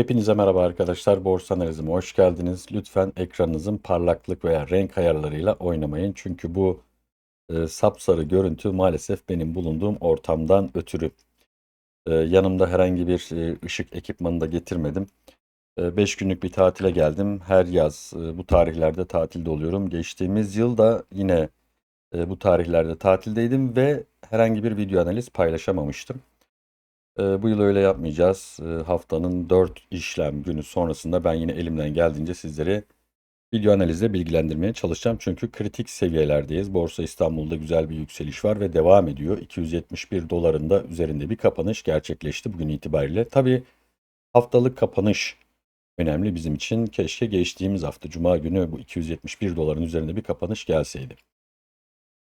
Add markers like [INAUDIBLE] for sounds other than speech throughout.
Hepinize merhaba arkadaşlar. Borsa analizime hoş geldiniz. Lütfen ekranınızın parlaklık veya renk ayarlarıyla oynamayın. Çünkü bu e, sapsarı görüntü maalesef benim bulunduğum ortamdan ötürü. E, yanımda herhangi bir e, ışık ekipmanı da getirmedim. 5 günlük bir tatile geldim. Her yaz e, bu tarihlerde tatilde oluyorum. Geçtiğimiz yıl da yine e, bu tarihlerde tatildeydim ve herhangi bir video analiz paylaşamamıştım. Ee, bu yıl öyle yapmayacağız. Ee, haftanın 4 işlem günü sonrasında ben yine elimden geldiğince sizleri video analizle bilgilendirmeye çalışacağım. Çünkü kritik seviyelerdeyiz. Borsa İstanbul'da güzel bir yükseliş var ve devam ediyor. 271 dolarında üzerinde bir kapanış gerçekleşti bugün itibariyle. Tabii haftalık kapanış önemli bizim için. Keşke geçtiğimiz hafta Cuma günü bu 271 doların üzerinde bir kapanış gelseydi.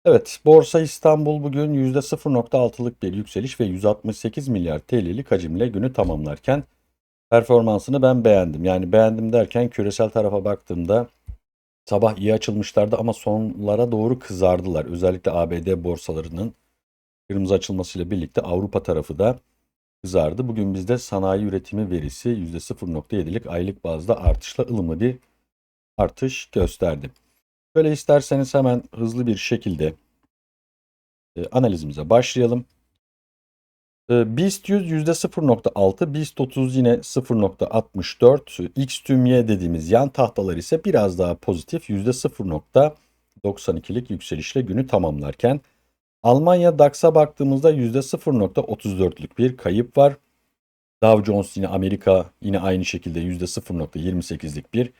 Evet, Borsa İstanbul bugün %0.6'lık bir yükseliş ve 168 milyar TL'lik hacimle günü tamamlarken performansını ben beğendim. Yani beğendim derken küresel tarafa baktığımda sabah iyi açılmışlardı ama sonlara doğru kızardılar. Özellikle ABD borsalarının kırmızı açılmasıyla birlikte Avrupa tarafı da kızardı. Bugün bizde sanayi üretimi verisi %0.7'lik aylık bazda artışla ılımlı bir artış gösterdi. Böyle isterseniz hemen hızlı bir şekilde e, analizimize başlayalım. E, BIST 100 %0.6, BIST 30 yine 0.64, X tüm dediğimiz yan tahtalar ise biraz daha pozitif %0.92'lik yükselişle günü tamamlarken Almanya DAX'a baktığımızda %0.34'lük bir kayıp var. Dow Jones yine Amerika yine aynı şekilde %0.28'lik bir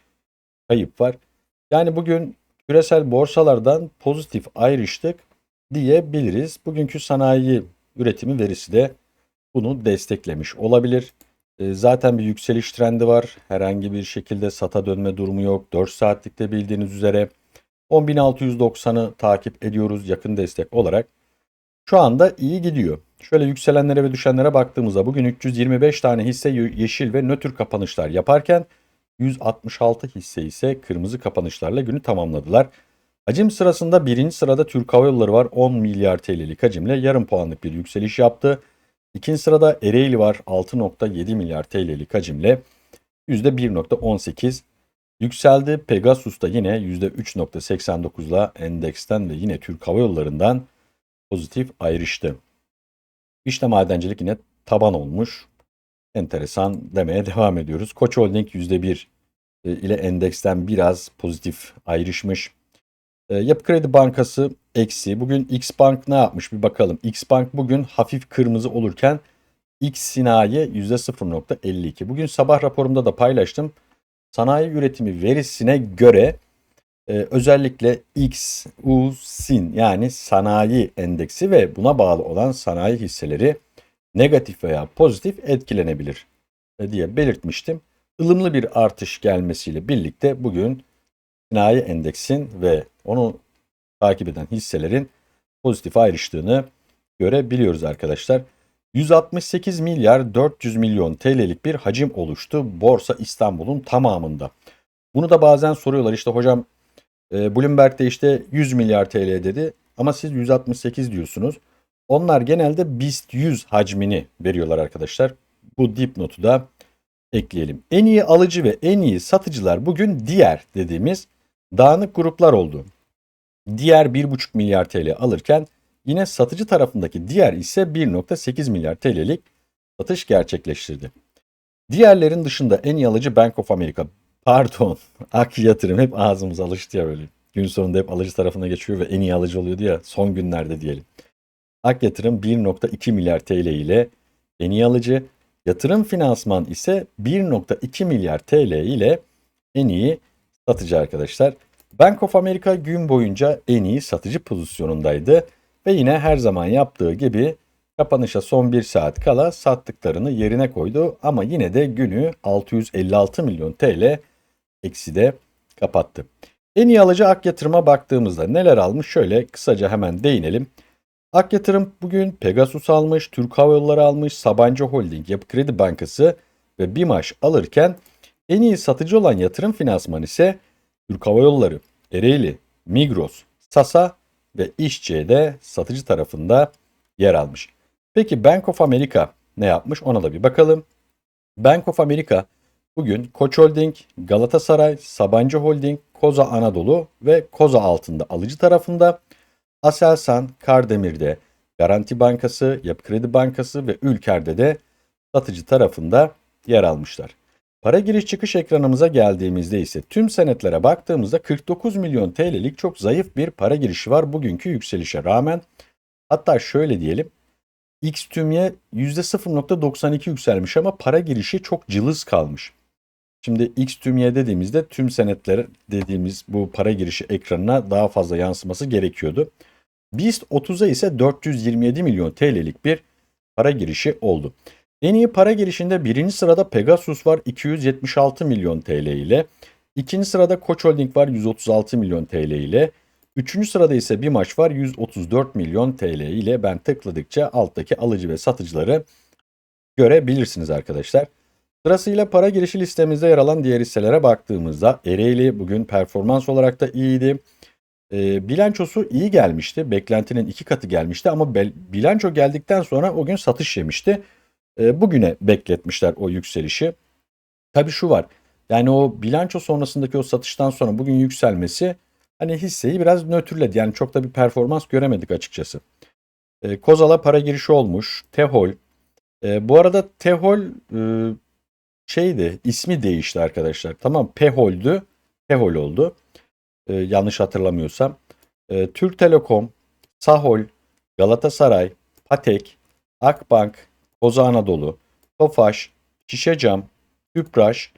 kayıp var. Yani bugün küresel borsalardan pozitif ayrıştık diyebiliriz. Bugünkü sanayi üretimi verisi de bunu desteklemiş olabilir. E, zaten bir yükseliş trendi var. Herhangi bir şekilde sata dönme durumu yok. 4 saatlikte bildiğiniz üzere 10.690'ı takip ediyoruz yakın destek olarak. Şu anda iyi gidiyor. Şöyle yükselenlere ve düşenlere baktığımızda bugün 325 tane hisse yeşil ve nötr kapanışlar yaparken 166 hisse ise kırmızı kapanışlarla günü tamamladılar. Hacim sırasında birinci sırada Türk Hava Yolları var 10 milyar TL'lik hacimle yarım puanlık bir yükseliş yaptı. İkinci sırada Ereğli var 6.7 milyar TL'lik hacimle %1.18 yükseldi. Pegasus da yine %3.89'la endeksten ve yine Türk Hava Yolları'ndan pozitif ayrıştı. İşte madencilik yine taban olmuş enteresan demeye devam ediyoruz. Koç Holding %1 e, ile endeksten biraz pozitif ayrışmış. E, Yapı Kredi Bankası eksi. Bugün X Bank ne yapmış bir bakalım. X Bank bugün hafif kırmızı olurken X Sinayi %0.52. Bugün sabah raporumda da paylaştım. Sanayi üretimi verisine göre e, özellikle X, U, Sin yani sanayi endeksi ve buna bağlı olan sanayi hisseleri negatif veya pozitif etkilenebilir e, diye belirtmiştim. Ilımlı bir artış gelmesiyle birlikte bugün sinayi endeksin ve onu takip eden hisselerin pozitif ayrıştığını görebiliyoruz arkadaşlar. 168 milyar 400 milyon TL'lik bir hacim oluştu Borsa İstanbul'un tamamında. Bunu da bazen soruyorlar işte hocam e, Bloomberg'de işte 100 milyar TL dedi ama siz 168 diyorsunuz. Onlar genelde BIST 100 hacmini veriyorlar arkadaşlar. Bu dipnotu da ekleyelim. En iyi alıcı ve en iyi satıcılar bugün diğer dediğimiz dağınık gruplar oldu. Diğer 1,5 milyar TL alırken yine satıcı tarafındaki diğer ise 1,8 milyar TL'lik satış gerçekleştirdi. Diğerlerin dışında en iyi alıcı Bank of America. Pardon, [LAUGHS] Ak Yatırım hep ağzımız alıştı ya böyle. Gün sonunda hep alıcı tarafına geçiyor ve en iyi alıcı oluyordu ya son günlerde diyelim. Ak Yatırım 1.2 milyar TL ile en iyi alıcı, yatırım finansman ise 1.2 milyar TL ile en iyi satıcı arkadaşlar. Bank of America gün boyunca en iyi satıcı pozisyonundaydı ve yine her zaman yaptığı gibi kapanışa son 1 saat kala sattıklarını yerine koydu ama yine de günü 656 milyon TL ekside kapattı. En iyi alıcı Ak Yatırım'a baktığımızda neler almış şöyle kısaca hemen değinelim. Ak Yatırım bugün Pegasus almış, Türk Hava Yolları almış, Sabancı Holding, Yapı Kredi Bankası ve BİMAŞ alırken en iyi satıcı olan yatırım finansman ise Türk Hava Yolları, Ereğli, Migros, Sasa ve İşçi'de satıcı tarafında yer almış. Peki Bank of America ne yapmış ona da bir bakalım. Bank of America Bugün Koç Holding, Galatasaray, Sabancı Holding, Koza Anadolu ve Koza altında alıcı tarafında Aselsan, Kardemir'de, Garanti Bankası, Yapı Kredi Bankası ve Ülker'de de satıcı tarafında yer almışlar. Para giriş çıkış ekranımıza geldiğimizde ise tüm senetlere baktığımızda 49 milyon TL'lik çok zayıf bir para girişi var bugünkü yükselişe rağmen. Hatta şöyle diyelim X tümye %0.92 yükselmiş ama para girişi çok cılız kalmış. Şimdi X tümye dediğimizde tüm senetler dediğimiz bu para girişi ekranına daha fazla yansıması gerekiyordu. BIST 30'a ise 427 milyon TL'lik bir para girişi oldu. En iyi para girişinde birinci sırada Pegasus var 276 milyon TL ile. İkinci sırada Koç Holding var 136 milyon TL ile. Üçüncü sırada ise bir maç var 134 milyon TL ile ben tıkladıkça alttaki alıcı ve satıcıları görebilirsiniz arkadaşlar. Sırasıyla para girişi listemizde yer alan diğer hisselere baktığımızda Ereğli bugün performans olarak da iyiydi. E, bilançosu iyi gelmişti. Beklentinin iki katı gelmişti ama bilanço geldikten sonra o gün satış yemişti. E, bugüne bekletmişler o yükselişi. Tabii şu var. Yani o bilanço sonrasındaki o satıştan sonra bugün yükselmesi hani hisseyi biraz nötrledi. Yani çok da bir performans göremedik açıkçası. E, Kozal'a para girişi olmuş. Tehol. E, bu arada Tehol e, şeydi ismi değişti arkadaşlar. Tamam Pehol'dü. Tehol oldu. E, yanlış hatırlamıyorsam. E, Türk Telekom, Sahol, Galatasaray, Patek, Akbank, Koza Anadolu, Tofaş, Şişecam, Tüpraş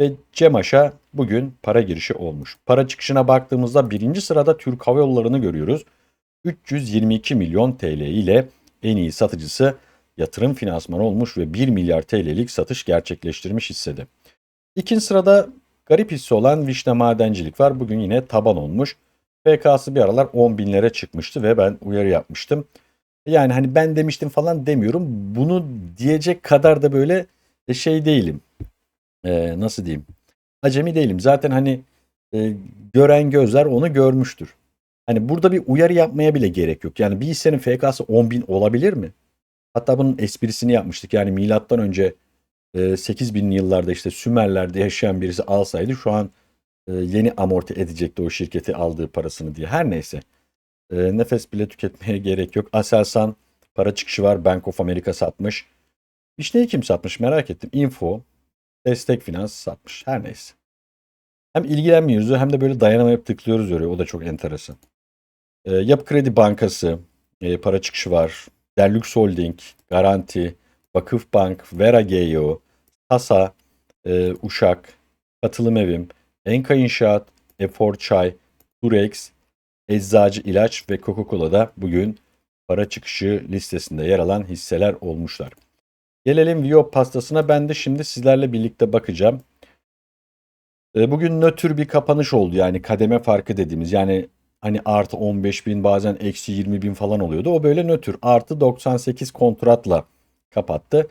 ve Cemaş'a bugün para girişi olmuş. Para çıkışına baktığımızda birinci sırada Türk Hava Yolları'nı görüyoruz. 322 milyon TL ile en iyi satıcısı yatırım finansmanı olmuş ve 1 milyar TL'lik satış gerçekleştirmiş hissede. İkinci sırada garip hisse olan Vişne Madencilik var. Bugün yine taban olmuş. PK'sı bir aralar 10 binlere çıkmıştı ve ben uyarı yapmıştım. Yani hani ben demiştim falan demiyorum. Bunu diyecek kadar da böyle e, şey değilim. Ee, nasıl diyeyim? Acemi değilim. Zaten hani e, gören gözler onu görmüştür. Hani burada bir uyarı yapmaya bile gerek yok. Yani bir hissenin FK'sı 10 bin olabilir mi? Hatta bunun esprisini yapmıştık. Yani milattan önce e, 8 bin yıllarda işte Sümerler'de yaşayan birisi alsaydı şu an e, yeni amorti edecekti o şirketi aldığı parasını diye. Her neyse. E, nefes bile tüketmeye [LAUGHS] gerek yok. Aselsan para çıkışı var. Bank of America satmış. İşte kim satmış merak ettim. Info, Destek Finans satmış. Her neyse. Hem ilgilenmiyoruz hem de böyle dayanamayıp tıklıyoruz öyle. O da çok enteresan. E, Yapı Kredi Bankası e, para çıkışı var. Derlux Holding, Garanti, Vakıfbank, Vera GEO, Tasa, e, Uşak, Katılım Evim, Enka İnşaat, Efor Çay, Durex, Eczacı İlaç ve Coca-Cola'da bugün para çıkışı listesinde yer alan hisseler olmuşlar. Gelelim Vio pastasına. Ben de şimdi sizlerle birlikte bakacağım. E, bugün nötr bir kapanış oldu. Yani kademe farkı dediğimiz. Yani hani artı 15 bin bazen eksi 20 bin falan oluyordu. O böyle nötr. Artı 98 kontratla kapattı.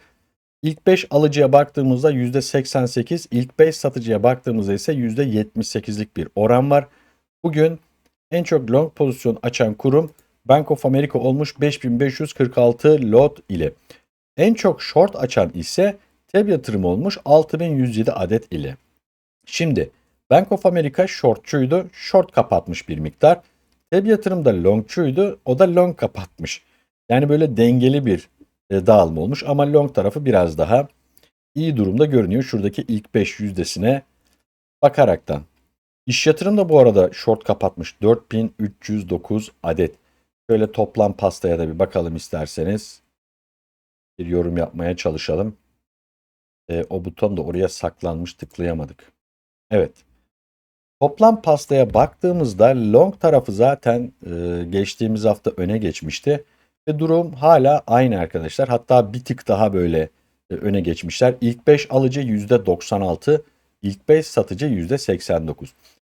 İlk 5 alıcıya baktığımızda %88, ilk 5 satıcıya baktığımızda ise %78'lik bir oran var. Bugün en çok long pozisyon açan kurum Bank of America olmuş 5546 lot ile. En çok short açan ise TEB yatırım olmuş 6107 adet ile. Şimdi Bank of America shortçuydu. Short kapatmış bir miktar. TEB yatırım da longçuydu. O da long kapatmış. Yani böyle dengeli bir e, dağılma olmuş ama long tarafı biraz daha iyi durumda görünüyor. Şuradaki ilk 5 yüzdesine bakaraktan. İş yatırım da bu arada short kapatmış. 4309 adet. Şöyle toplam pastaya da bir bakalım isterseniz. Bir yorum yapmaya çalışalım. E, o buton da oraya saklanmış tıklayamadık. Evet. Toplam pastaya baktığımızda long tarafı zaten e, geçtiğimiz hafta öne geçmişti. Ve durum hala aynı arkadaşlar. Hatta bir tık daha böyle e, öne geçmişler. İlk 5 alıcı %96, ilk 5 satıcı %89.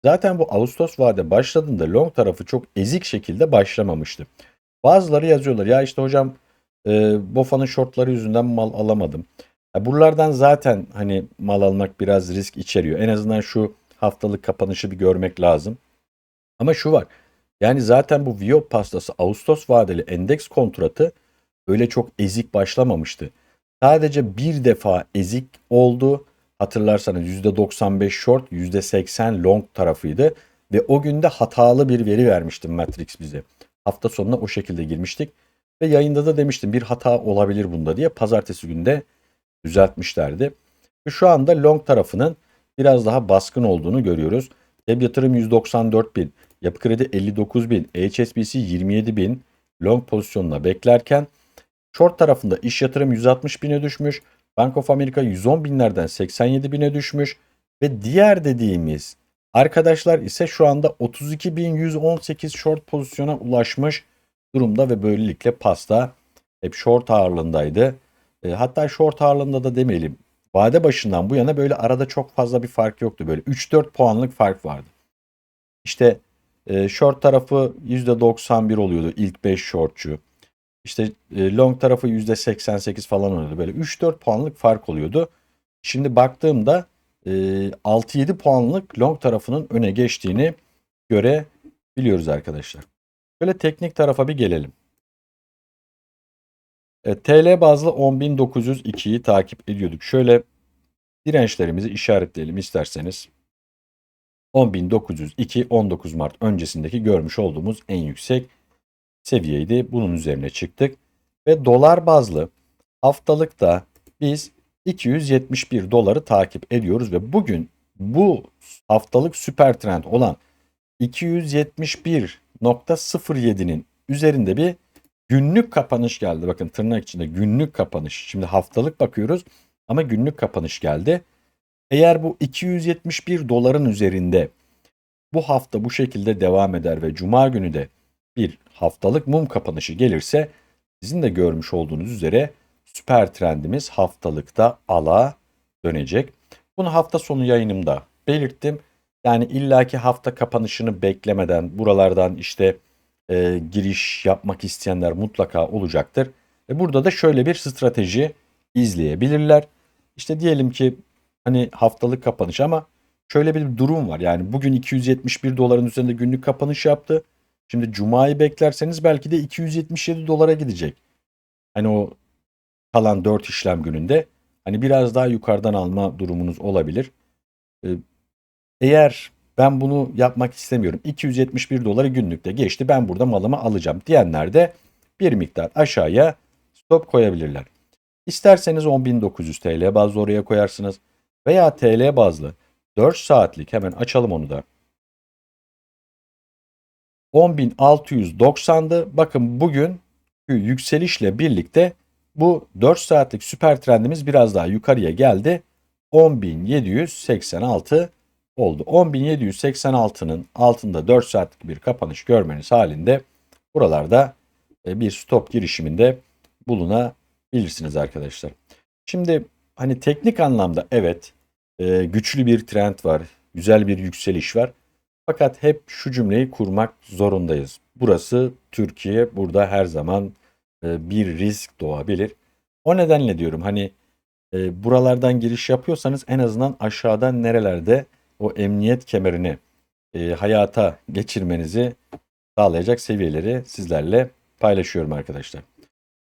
Zaten bu Ağustos vade başladığında long tarafı çok ezik şekilde başlamamıştı. Bazıları yazıyorlar ya işte hocam e, BOFA'nın shortları yüzünden mal alamadım. Ya buralardan zaten hani mal almak biraz risk içeriyor. En azından şu haftalık kapanışı bir görmek lazım. Ama şu var. Yani zaten bu Vio pastası Ağustos vadeli endeks kontratı öyle çok ezik başlamamıştı. Sadece bir defa ezik oldu. hatırlarsanız %95 short, %80 long tarafıydı. Ve o günde hatalı bir veri vermişti Matrix bize. Hafta sonuna o şekilde girmiştik. Ve yayında da demiştim bir hata olabilir bunda diye. Pazartesi günde düzeltmişlerdi. Ve şu anda long tarafının biraz daha baskın olduğunu görüyoruz. Web yatırım 194 bin, yapı kredi 59 bin, HSBC 27 bin long pozisyonuna beklerken short tarafında iş yatırım 160 bine düşmüş. Bank of America 110 binlerden 87 bine düşmüş. Ve diğer dediğimiz arkadaşlar ise şu anda 32.118 short pozisyona ulaşmış durumda ve böylelikle pasta hep short ağırlığındaydı. E, hatta short ağırlığında da demeyelim. Vade başından bu yana böyle arada çok fazla bir fark yoktu. Böyle 3-4 puanlık fark vardı. İşte e, short tarafı %91 oluyordu ilk 5 shortçu. İşte e, long tarafı %88 falan oluyordu. Böyle 3-4 puanlık fark oluyordu. Şimdi baktığımda e, 6-7 puanlık long tarafının öne geçtiğini görebiliyoruz arkadaşlar. Böyle teknik tarafa bir gelelim. E, TL bazlı 10.902'yi takip ediyorduk. Şöyle dirençlerimizi işaretleyelim isterseniz. 10.902 19 Mart öncesindeki görmüş olduğumuz en yüksek seviyeydi. Bunun üzerine çıktık. Ve dolar bazlı haftalıkta biz 271 doları takip ediyoruz ve bugün bu haftalık süper trend olan 271.07'nin üzerinde bir günlük kapanış geldi. Bakın tırnak içinde günlük kapanış. Şimdi haftalık bakıyoruz ama günlük kapanış geldi. Eğer bu 271 doların üzerinde bu hafta bu şekilde devam eder ve cuma günü de bir haftalık mum kapanışı gelirse sizin de görmüş olduğunuz üzere süper trendimiz haftalıkta ala dönecek. Bunu hafta sonu yayınımda belirttim. Yani illaki hafta kapanışını beklemeden buralardan işte e, giriş yapmak isteyenler mutlaka olacaktır. E, burada da şöyle bir strateji izleyebilirler. İşte diyelim ki hani haftalık kapanış ama şöyle bir durum var. Yani bugün 271 doların üzerinde günlük kapanış yaptı. Şimdi cumayı beklerseniz belki de 277 dolara gidecek. Hani o kalan 4 işlem gününde hani biraz daha yukarıdan alma durumunuz olabilir. Ee, eğer ben bunu yapmak istemiyorum. 271 doları günlükte geçti. Ben burada malımı alacağım diyenler de bir miktar aşağıya stop koyabilirler. İsterseniz 10.900 TL bazlı oraya koyarsınız. Veya TL bazlı 4 saatlik hemen açalım onu da. 10.690'dı. Bakın bugün yükselişle birlikte bu 4 saatlik süper trendimiz biraz daha yukarıya geldi. 10.786 oldu. 10.786'nın altında 4 saatlik bir kapanış görmeniz halinde buralarda e, bir stop girişiminde bulunabilirsiniz arkadaşlar. Şimdi hani teknik anlamda evet e, güçlü bir trend var, güzel bir yükseliş var. Fakat hep şu cümleyi kurmak zorundayız. Burası Türkiye, burada her zaman e, bir risk doğabilir. O nedenle diyorum hani buralardan giriş yapıyorsanız en azından aşağıdan nerelerde o emniyet kemerini e, hayata geçirmenizi sağlayacak seviyeleri sizlerle paylaşıyorum arkadaşlar.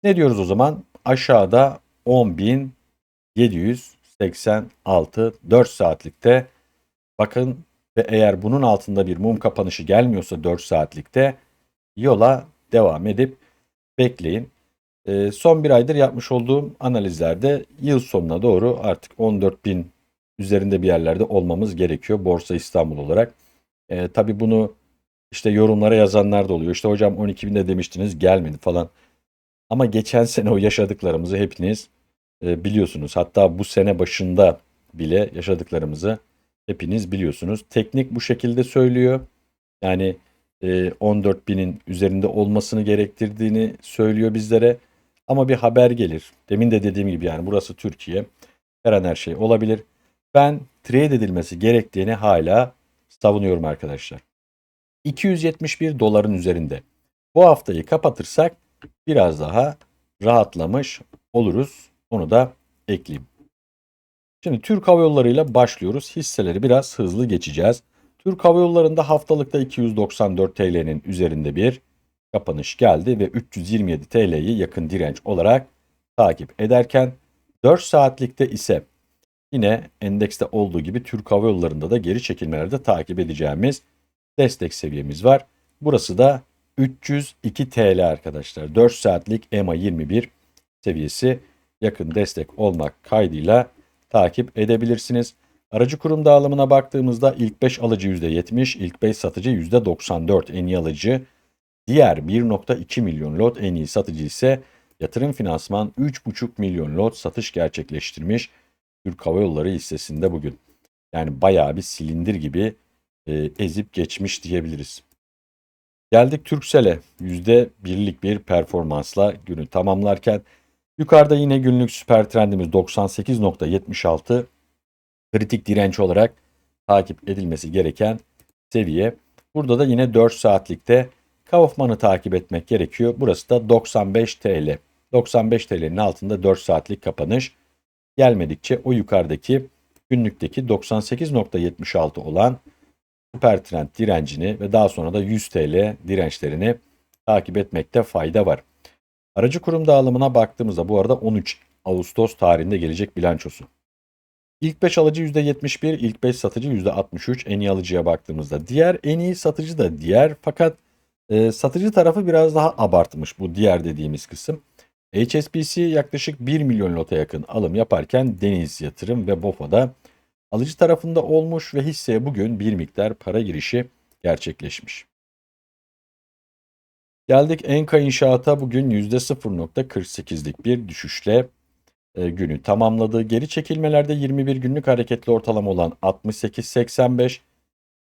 Ne diyoruz o zaman? Aşağıda 10.786 4 saatlikte bakın ve eğer bunun altında bir mum kapanışı gelmiyorsa 4 saatlikte yola devam edip bekleyin. E, son bir aydır yapmış olduğum analizlerde yıl sonuna doğru artık 14.000 üzerinde bir yerlerde olmamız gerekiyor Borsa İstanbul olarak. E, tabii bunu işte yorumlara yazanlar da oluyor. İşte hocam 12.000'de demiştiniz gelmedi falan. Ama geçen sene o yaşadıklarımızı hepiniz e, biliyorsunuz. Hatta bu sene başında bile yaşadıklarımızı hepiniz biliyorsunuz. Teknik bu şekilde söylüyor. Yani e, 14.000'in üzerinde olmasını gerektirdiğini söylüyor bizlere. Ama bir haber gelir. Demin de dediğim gibi yani burası Türkiye. Her an her şey olabilir. Ben trade edilmesi gerektiğini hala savunuyorum arkadaşlar. 271 doların üzerinde. Bu haftayı kapatırsak biraz daha rahatlamış oluruz. Onu da ekleyeyim. Şimdi Türk Hava Yolları ile başlıyoruz. Hisseleri biraz hızlı geçeceğiz. Türk Hava Yolları'nda haftalıkta 294 TL'nin üzerinde bir kapanış geldi ve 327 TL'yi yakın direnç olarak takip ederken 4 saatlikte ise yine endekste olduğu gibi Türk Hava Yolları'nda da geri çekilmelerde takip edeceğimiz destek seviyemiz var. Burası da 302 TL arkadaşlar. 4 saatlik EMA 21 seviyesi yakın destek olmak kaydıyla takip edebilirsiniz. Aracı kurum dağılımına baktığımızda ilk 5 alıcı %70, ilk 5 satıcı %94 en iyi alıcı. Diğer 1.2 milyon lot en iyi satıcı ise yatırım finansman 3.5 milyon lot satış gerçekleştirmiş Türk Hava Yolları hissesinde bugün. Yani bayağı bir silindir gibi e, ezip geçmiş diyebiliriz. Geldik Türksel'e %1'lik bir performansla günü tamamlarken yukarıda yine günlük süper trendimiz 98.76 kritik direnç olarak takip edilmesi gereken seviye. Burada da yine 4 saatlikte Kaufman'ı takip etmek gerekiyor. Burası da 95 TL. 95 TL'nin altında 4 saatlik kapanış gelmedikçe o yukarıdaki günlükteki 98.76 olan süper trend direncini ve daha sonra da 100 TL dirençlerini takip etmekte fayda var. Aracı kurum dağılımına baktığımızda bu arada 13 Ağustos tarihinde gelecek bilançosu. İlk 5 alıcı %71, ilk 5 satıcı %63 en iyi alıcıya baktığımızda. Diğer en iyi satıcı da diğer fakat e, satıcı tarafı biraz daha abartmış bu diğer dediğimiz kısım. HSBC yaklaşık 1 milyon lota yakın alım yaparken Deniz Yatırım ve BOFA'da alıcı tarafında olmuş ve hisseye bugün bir miktar para girişi gerçekleşmiş. Geldik Enka İnşaat'a bugün %0.48'lik bir düşüşle e, günü tamamladı. Geri çekilmelerde 21 günlük hareketli ortalama olan 68.85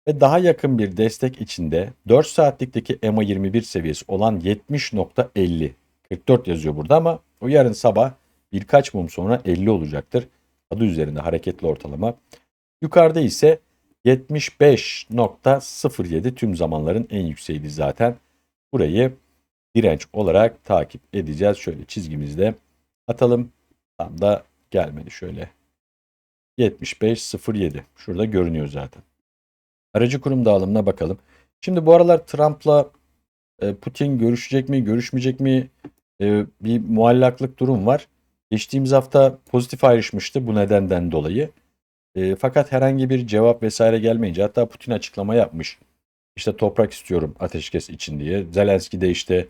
ve daha yakın bir destek içinde 4 saatlikteki EMA 21 seviyesi olan 70.50 44 yazıyor burada ama o yarın sabah birkaç mum sonra 50 olacaktır. Adı üzerinde hareketli ortalama. Yukarıda ise 75.07 tüm zamanların en yükseğiydi zaten. Burayı direnç olarak takip edeceğiz. Şöyle çizgimizde atalım. Tam da gelmedi şöyle. 75.07 şurada görünüyor zaten. Aracı kurum dağılımına bakalım. Şimdi bu aralar Trump'la e, Putin görüşecek mi, görüşmeyecek mi e, bir muallaklık durum var. Geçtiğimiz hafta pozitif ayrışmıştı bu nedenden dolayı. E, fakat herhangi bir cevap vesaire gelmeyince hatta Putin açıklama yapmış. İşte toprak istiyorum ateşkes için diye. Zelenski de işte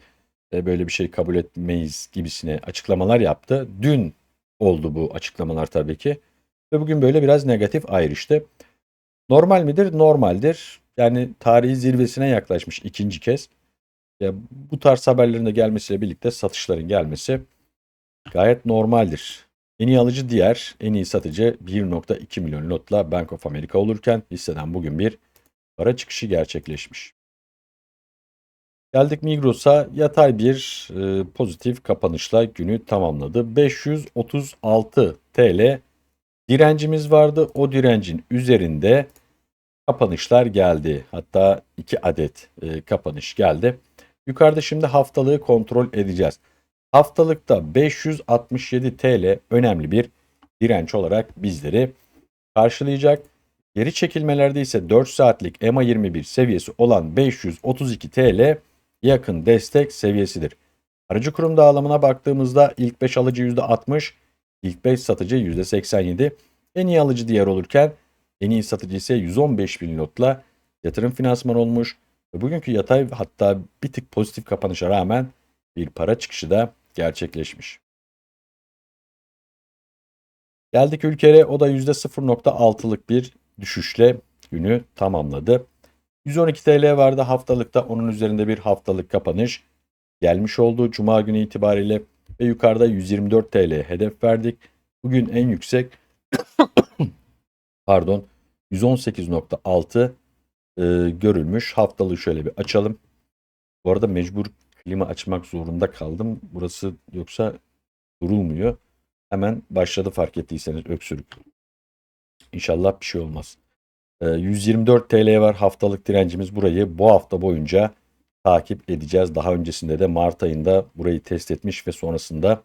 böyle bir şey kabul etmeyiz gibisine açıklamalar yaptı. Dün oldu bu açıklamalar tabii ki. Ve bugün böyle biraz negatif ayrıştı. Normal midir? Normaldir. Yani tarihi zirvesine yaklaşmış ikinci kez. Ya bu tarz haberlerin de gelmesiyle birlikte satışların gelmesi gayet normaldir. En iyi alıcı diğer, en iyi satıcı 1.2 milyon lotla Bank of America olurken hisseden bugün bir para çıkışı gerçekleşmiş. Geldik Migros'a yatay bir e, pozitif kapanışla günü tamamladı. 536 TL direncimiz vardı. O direncin üzerinde kapanışlar geldi. Hatta 2 adet e, kapanış geldi. Yukarıda şimdi haftalığı kontrol edeceğiz. Haftalıkta 567 TL önemli bir direnç olarak bizleri karşılayacak. Geri çekilmelerde ise 4 saatlik EMA 21 seviyesi olan 532 TL yakın destek seviyesidir. Aracı kurum dağılımına baktığımızda ilk 5 alıcı %60, ilk 5 satıcı %87, en iyi alıcı diğer olurken en iyi satıcı ise 115 bin lotla yatırım finansman olmuş bugünkü yatay hatta bir tık pozitif kapanışa rağmen bir para çıkışı da gerçekleşmiş. Geldik ülkeye o da %0.6'lık bir düşüşle günü tamamladı. 112 TL vardı haftalıkta onun üzerinde bir haftalık kapanış gelmiş oldu Cuma günü itibariyle ve yukarıda 124 TL hedef verdik. Bugün en yüksek [COUGHS] pardon 118.6 e, görülmüş. Haftalığı şöyle bir açalım. Bu arada mecbur klima açmak zorunda kaldım. Burası yoksa durulmuyor. Hemen başladı fark ettiyseniz öksürük. İnşallah bir şey olmaz. 124 TL var haftalık direncimiz. Burayı bu hafta boyunca takip edeceğiz. Daha öncesinde de Mart ayında burayı test etmiş ve sonrasında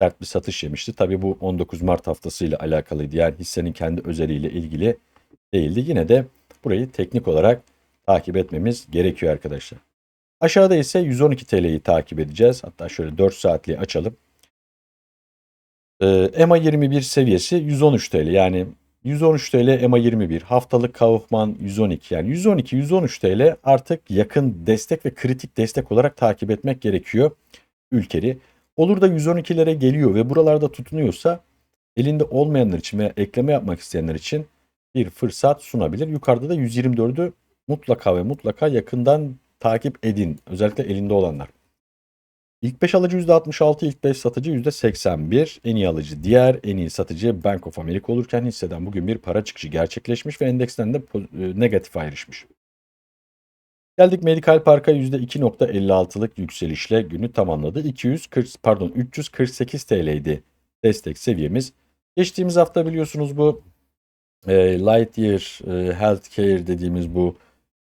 sert bir satış yemişti. Tabii bu 19 Mart haftasıyla alakalıydı. Yani hissenin kendi özeliyle ilgili değildi. Yine de burayı teknik olarak takip etmemiz gerekiyor arkadaşlar. Aşağıda ise 112 TL'yi takip edeceğiz. Hatta şöyle 4 saatliği açalım. Ee, EMA 21 seviyesi 113 TL yani 113 TL EMA 21 haftalık Kaufman 112 yani 112 113 TL artık yakın destek ve kritik destek olarak takip etmek gerekiyor ülkeri. Olur da 112'lere geliyor ve buralarda tutunuyorsa elinde olmayanlar için veya ekleme yapmak isteyenler için bir fırsat sunabilir. Yukarıda da 124'ü mutlaka ve mutlaka yakından takip edin. Özellikle elinde olanlar. İlk 5 alıcı %66, ilk 5 satıcı %81. En iyi alıcı diğer, en iyi satıcı Bank of America olurken hisseden bugün bir para çıkışı gerçekleşmiş ve endeksten de e, negatif ayrışmış. Geldik Medikal Park'a %2.56'lık yükselişle günü tamamladı. 240 pardon 348 TL'ydi destek seviyemiz. Geçtiğimiz hafta biliyorsunuz bu e, Lightyear e, Healthcare dediğimiz bu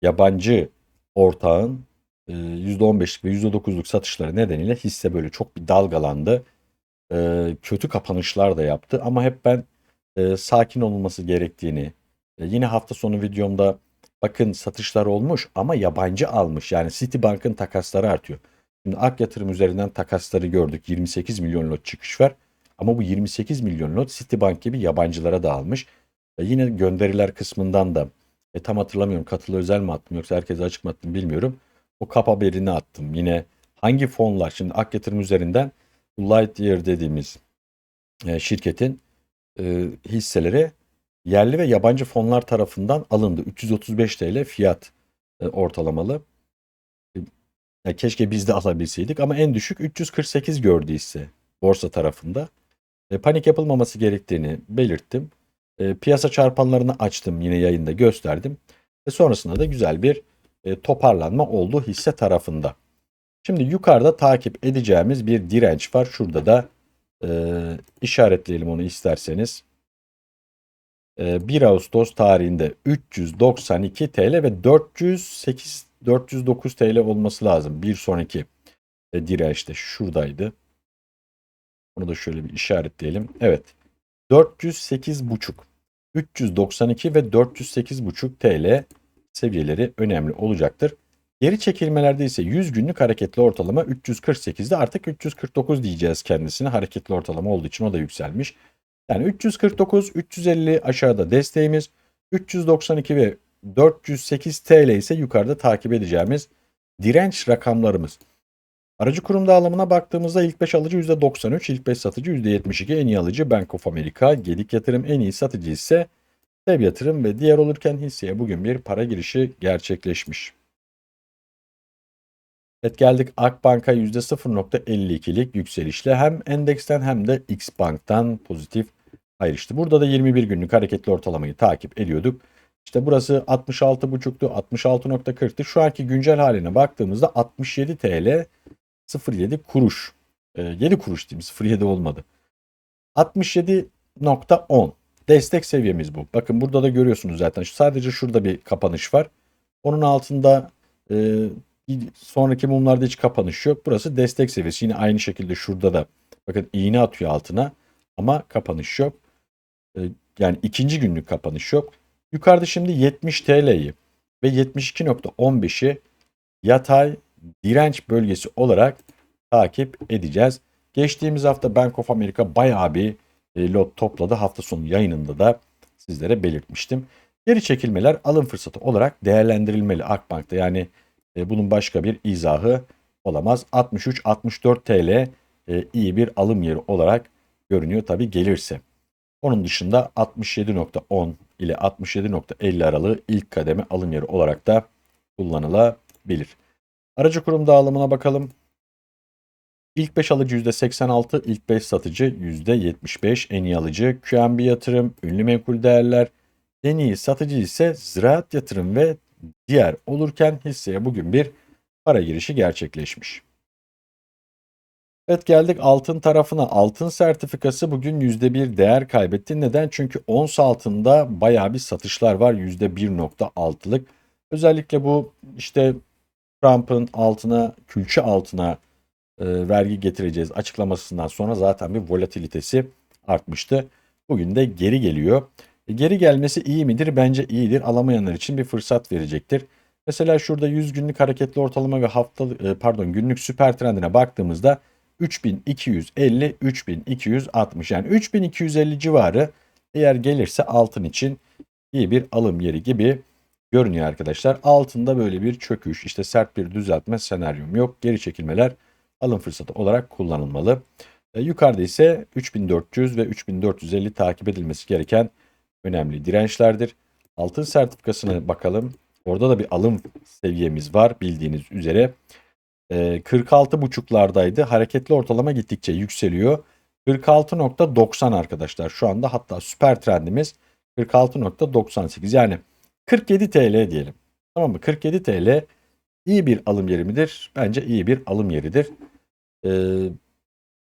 yabancı ortağın e, %15'lik ve %9'luk satışları nedeniyle hisse böyle çok bir dalgalandı. E, kötü kapanışlar da yaptı ama hep ben e, sakin olunması gerektiğini, e, yine hafta sonu videomda bakın satışlar olmuş ama yabancı almış. Yani Citibank'ın takasları artıyor. Şimdi Ak Yatırım üzerinden takasları gördük. 28 milyon lot çıkış var. Ama bu 28 milyon lot Citibank gibi yabancılara dağılmış. E yine gönderiler kısmından da e, tam hatırlamıyorum katılı özel mi attım yoksa herkese açık mı attım bilmiyorum. O kap haberini attım. Yine hangi fonlar şimdi Ak Yatırım üzerinden Lightyear dediğimiz e, şirketin e, hisseleri yerli ve yabancı fonlar tarafından alındı. 335 TL fiyat e, ortalamalı. E, keşke biz de alabilseydik ama en düşük 348 gördüyse borsa tarafında. E, panik yapılmaması gerektiğini belirttim. E, piyasa çarpanlarını açtım yine yayında gösterdim. Ve sonrasında da güzel bir e, toparlanma oldu hisse tarafında. Şimdi yukarıda takip edeceğimiz bir direnç var. Şurada da e, işaretleyelim onu isterseniz. 1 Ağustos tarihinde 392 TL ve 408 409 TL olması lazım. Bir sonraki dirençte şuradaydı. Bunu da şöyle bir işaretleyelim. Evet. 408,5 392 ve 408,5 TL seviyeleri önemli olacaktır. Geri çekilmelerde ise 100 günlük hareketli ortalama 348'de artık 349 diyeceğiz kendisine. Hareketli ortalama olduğu için o da yükselmiş. Yani 349, 350 aşağıda desteğimiz, 392 ve 408 TL ise yukarıda takip edeceğimiz direnç rakamlarımız. Aracı kurum dağılımına baktığımızda ilk 5 alıcı %93, ilk 5 satıcı %72, en iyi alıcı Bank of America, Gedik Yatırım en iyi satıcı ise Dev Yatırım ve diğer olurken hisseye bugün bir para girişi gerçekleşmiş. Evet geldik Akbank'a %0.52'lik yükselişle hem endeksten hem de X Bank'tan pozitif ayrıştı. Burada da 21 günlük hareketli ortalamayı takip ediyorduk. İşte burası 66.5'tu, 66.40'tı. Şu anki güncel haline baktığımızda 67 TL 07 kuruş. E, 7 kuruş diyeyim 07 olmadı. 67.10 destek seviyemiz bu. Bakın burada da görüyorsunuz zaten. Sadece şurada bir kapanış var. Onun altında e, sonraki mumlarda hiç kapanış yok. Burası destek seviyesi. Yine aynı şekilde şurada da bakın iğne atıyor altına ama kapanış yok. E, yani ikinci günlük kapanış yok. Yukarıda şimdi 70 TL'yi ve 72.15'i yatay direnç bölgesi olarak takip edeceğiz. Geçtiğimiz hafta Bank of America bayağı bir e, lot topladı. Hafta sonu yayınında da sizlere belirtmiştim. Geri çekilmeler alım fırsatı olarak değerlendirilmeli Akbank'ta. Yani e, bunun başka bir izahı olamaz. 63-64 TL e, iyi bir alım yeri olarak görünüyor tabi gelirse. Onun dışında 67.10 ile 67.50 aralığı ilk kademe alım yeri olarak da kullanılabilir. Aracı kurum dağılımına bakalım. İlk 5 alıcı %86, ilk 5 satıcı %75, en iyi alıcı QNB yatırım, ünlü menkul değerler, en iyi satıcı ise ziraat yatırım ve diğer olurken hisseye bugün bir para girişi gerçekleşmiş. Evet geldik altın tarafına. Altın sertifikası bugün %1 değer kaybetti. Neden? Çünkü ons altında baya bir satışlar var. %1.6'lık. Özellikle bu işte Trump'ın altına, külçe altına e, vergi getireceğiz açıklamasından sonra zaten bir volatilitesi artmıştı. Bugün de geri geliyor. E, geri gelmesi iyi midir? Bence iyidir. Alamayanlar için bir fırsat verecektir. Mesela şurada 100 günlük hareketli ortalama ve haftalık e, pardon günlük süper trendine baktığımızda 3250 3260 yani 3250 civarı eğer gelirse altın için iyi bir alım yeri gibi görünüyor arkadaşlar. Altında böyle bir çöküş, işte sert bir düzeltme senaryom yok. Geri çekilmeler alım fırsatı olarak kullanılmalı. E, yukarıda ise 3400 ve 3450 takip edilmesi gereken önemli dirençlerdir. Altın sertifikasına bakalım. Orada da bir alım seviyemiz var bildiğiniz üzere. E, 46.5'lardaydı. Hareketli ortalama gittikçe yükseliyor. 46.90 arkadaşlar şu anda hatta süper trendimiz 46.98 yani 47 TL diyelim. Tamam mı? 47 TL iyi bir alım yeri midir? Bence iyi bir alım yeridir. Ee,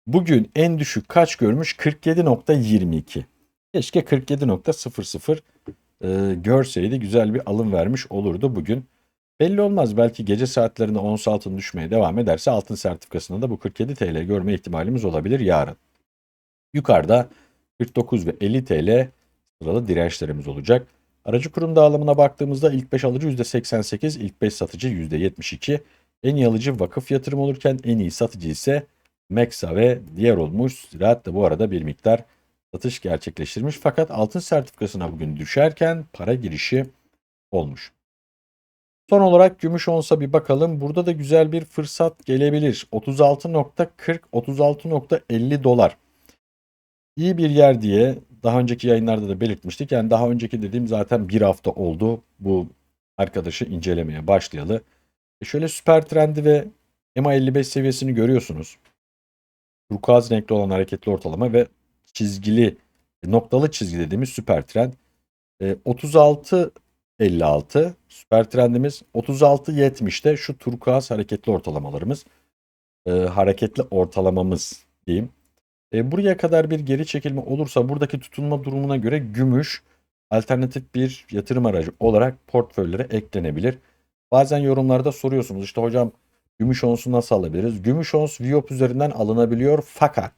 bugün en düşük kaç görmüş? 47.22. Keşke 47.00 e, görseydi güzel bir alım vermiş olurdu bugün. Belli olmaz belki gece saatlerinde ons altın düşmeye devam ederse altın sertifikasında da bu 47 TL görme ihtimalimiz olabilir yarın. Yukarıda 49 ve 50 TL sıralı dirençlerimiz olacak. Aracı kurum dağılımına baktığımızda ilk 5 alıcı %88, ilk 5 satıcı %72. En iyi alıcı vakıf yatırım olurken en iyi satıcı ise Meksa ve diğer olmuş. Ziraat da bu arada bir miktar satış gerçekleştirmiş. Fakat altın sertifikasına bugün düşerken para girişi olmuş. Son olarak gümüş onsa bir bakalım. Burada da güzel bir fırsat gelebilir. 36.40 36.50 dolar. İyi bir yer diye daha önceki yayınlarda da belirtmiştik. Yani daha önceki dediğim zaten bir hafta oldu bu arkadaşı incelemeye başlayalı. E şöyle süper trendi ve MA55 seviyesini görüyorsunuz. Turkuaz renkli olan hareketli ortalama ve çizgili noktalı çizgi dediğimiz süper trend. E, 36 56 süper trendimiz 36 70'te şu turkuaz hareketli ortalamalarımız e, hareketli ortalamamız diyeyim. E, buraya kadar bir geri çekilme olursa buradaki tutunma durumuna göre gümüş alternatif bir yatırım aracı olarak portföylere eklenebilir. Bazen yorumlarda soruyorsunuz işte hocam gümüş onsu nasıl alabiliriz? Gümüş ons Viop üzerinden alınabiliyor fakat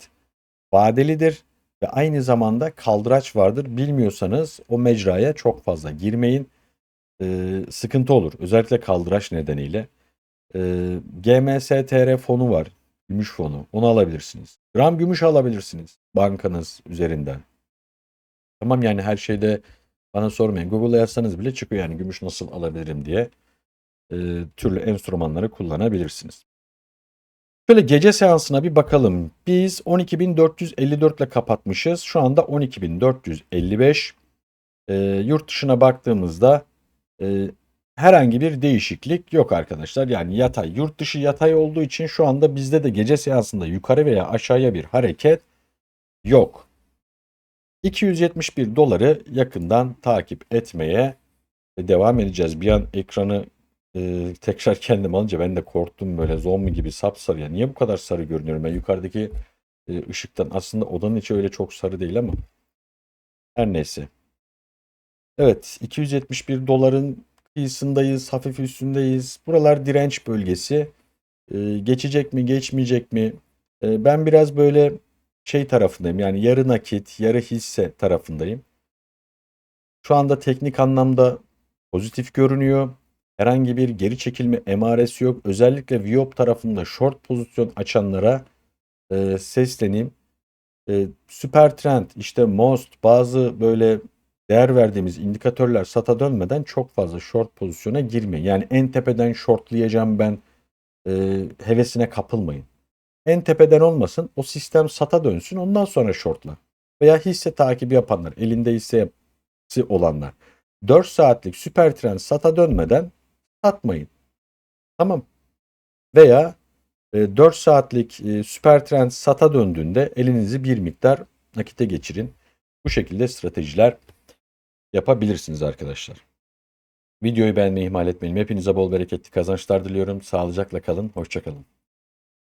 vadelidir ve aynı zamanda kaldıraç vardır. Bilmiyorsanız o mecraya çok fazla girmeyin. Ee, sıkıntı olur. Özellikle kaldıraç nedeniyle. Ee, GMSTR fonu var. Gümüş fonu. Onu alabilirsiniz. Gram gümüş alabilirsiniz bankanız üzerinden. Tamam yani her şeyde bana sormayın. Google'a yazsanız bile çıkıyor yani gümüş nasıl alabilirim diye. E, türlü enstrümanları kullanabilirsiniz. Şöyle gece seansına bir bakalım. Biz 12.454 ile kapatmışız. Şu anda 12.455. E, yurt dışına baktığımızda e, herhangi bir değişiklik yok arkadaşlar. Yani yatay, yurt dışı yatay olduğu için şu anda bizde de gece seansında yukarı veya aşağıya bir hareket yok. 271 doları yakından takip etmeye devam edeceğiz. Bir an ekranı e, tekrar kendim alınca ben de korktum böyle zombi gibi sapsarı. Ya. Niye bu kadar sarı görünüyorum ben yukarıdaki e, ışıktan? Aslında odanın içi öyle çok sarı değil ama. Her neyse. Evet 271 doların kıyısındayız, hafif üstündeyiz. Buralar direnç bölgesi. Ee, geçecek mi, geçmeyecek mi? Ee, ben biraz böyle şey tarafındayım. Yani yarı nakit, yarı hisse tarafındayım. Şu anda teknik anlamda pozitif görünüyor. Herhangi bir geri çekilme emaresi yok. Özellikle Viop tarafında short pozisyon açanlara e, sesleneyim. E, süper trend, işte Most, bazı böyle değer verdiğimiz indikatörler sata dönmeden çok fazla short pozisyona girmeyin. Yani en tepeden shortlayacağım ben e, hevesine kapılmayın. En tepeden olmasın o sistem sata dönsün ondan sonra shortla. Veya hisse takibi yapanlar elinde hissesi olanlar 4 saatlik süper trend sata dönmeden satmayın. Tamam. Veya e, 4 saatlik e, süper trend sata döndüğünde elinizi bir miktar nakite geçirin. Bu şekilde stratejiler yapabilirsiniz arkadaşlar. Videoyu beğenmeyi ihmal etmeyin. Hepinize bol bereketli kazançlar diliyorum. Sağlıcakla kalın. Hoşçakalın.